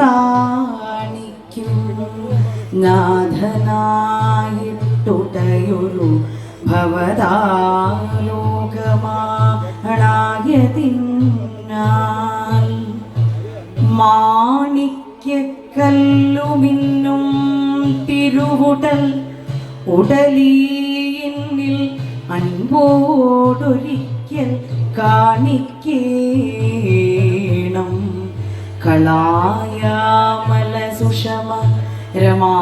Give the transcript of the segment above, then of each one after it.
പ്രാണിക്കും നാഥനായിട്ടുടയൊരു ഭവതാലോകമാണായതിന്നാൽ മാണിക്യക്കല്ലുമിന്നും തിരുവുടൽ ഉടലീയിന്നിൽ അൻപോടൊരിക്കൽ കാണിക്കേ കലായാമല സുഷമ രമാസംഗമേ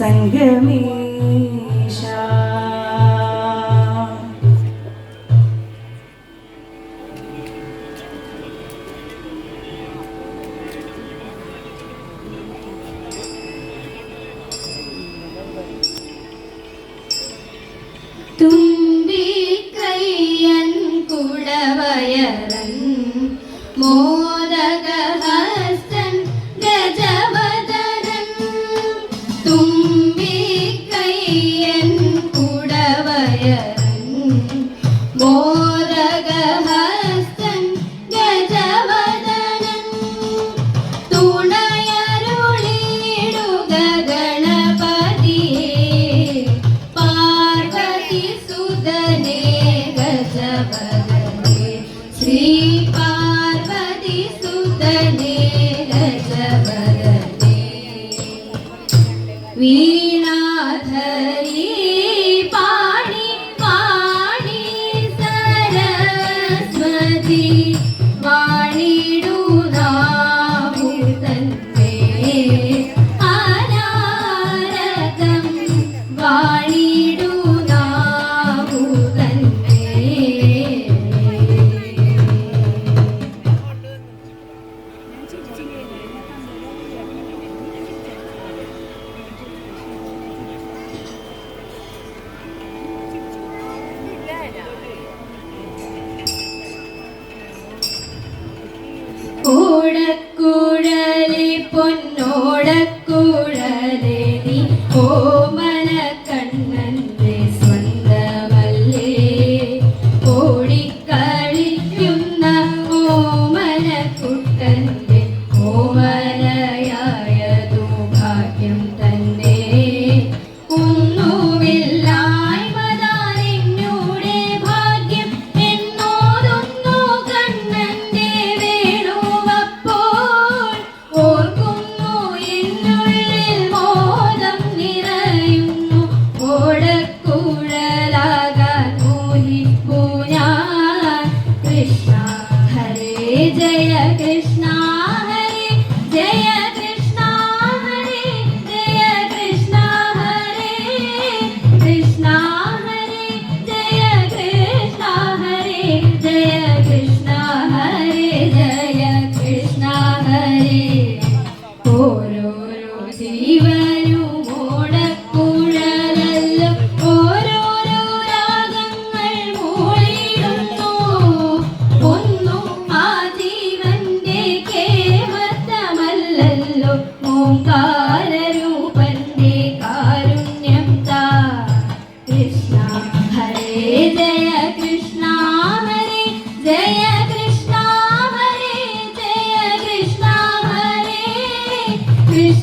സംഗമേ. मोदक हर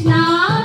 能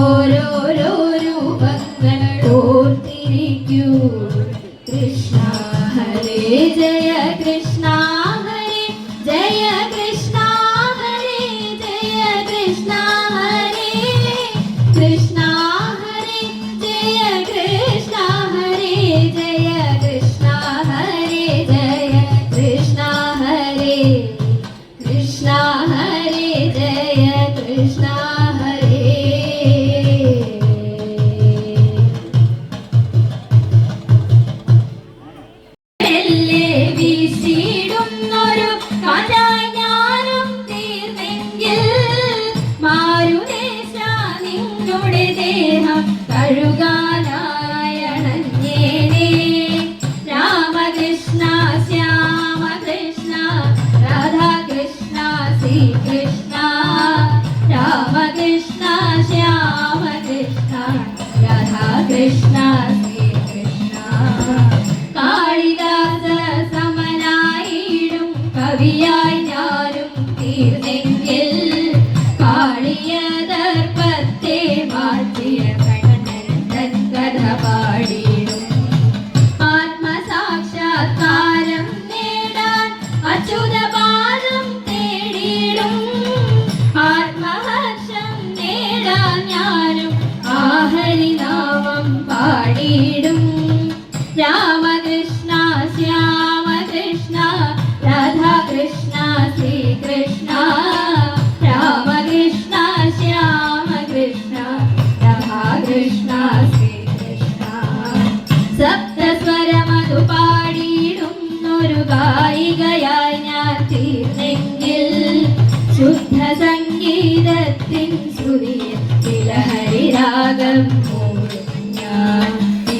ഓരോരോ രൂപങ്ങൾ ഓർത്തിരിക്കൂ കൃഷ്ണ ഹരേ ജയ കൃഷ്ണ.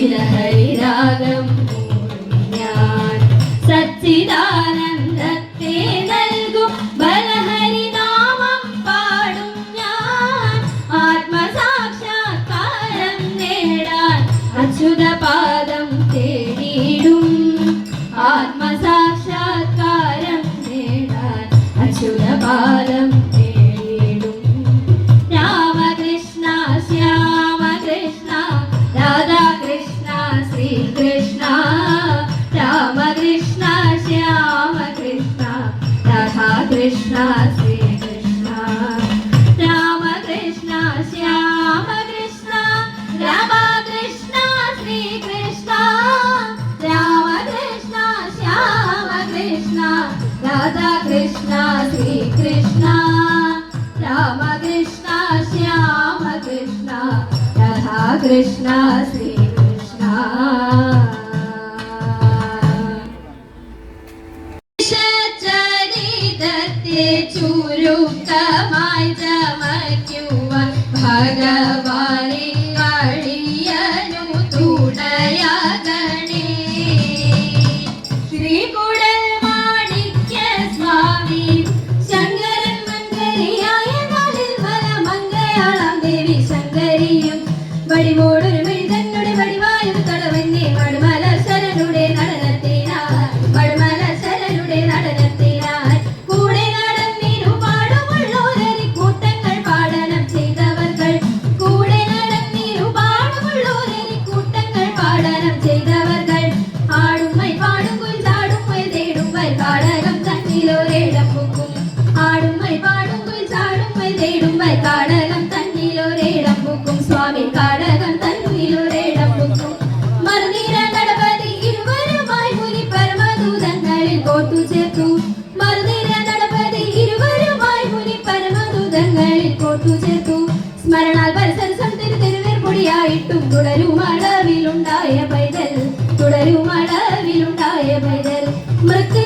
ഗോവിന്ദ ഹരിരാഗം ഞാൻ സച്ചിദാനന്ദത്തെ നൽകും. ബലഹരിനാമം പാടും ഞാൻ. ആത്മസാക്ഷാത്കാരം നേടാൻ അച്യുതപാദം തേടിയിടും. ആത്മസാക്ഷാത്കാരം നേടാൻ അച്യുതപാദം Krishna, Sri Krishna. चूरू कमाय जमा क्यों भगवानी நடனம் செய்தவர்கள் ஆடுமை பாடுங்குள் தாடுமை தேடுங்கள் பாடகம் தண்ணில் ஒரேடம் புக்கும் ஆடுமை பாடுங்குள் தாடுமை தேடுங்கள் பாடகம் தண்ணில் ஒரேடம் புக்கும் சுவாமி பாடகம் தண்ணில் ஒரேடம் புக்கும் மருந்திர நடபதி இருவருமாய் முனி பரமதூதங்களில் கோட்டு சேர்த்து மருந்திர நடபதி இருவருமாய் முனி பரமதூதங்களில் கோட்டு சேர்த்து സ്മരണാൽ പരസരസം തിരുതിരുവേർപൊടിയായിട്ടും തുടരുമാണ് മഴവിലുണ്ടായ പൈതൽ തുടരുമളവിലുണ്ടായ പൈതൽ മൃത്യു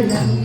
음.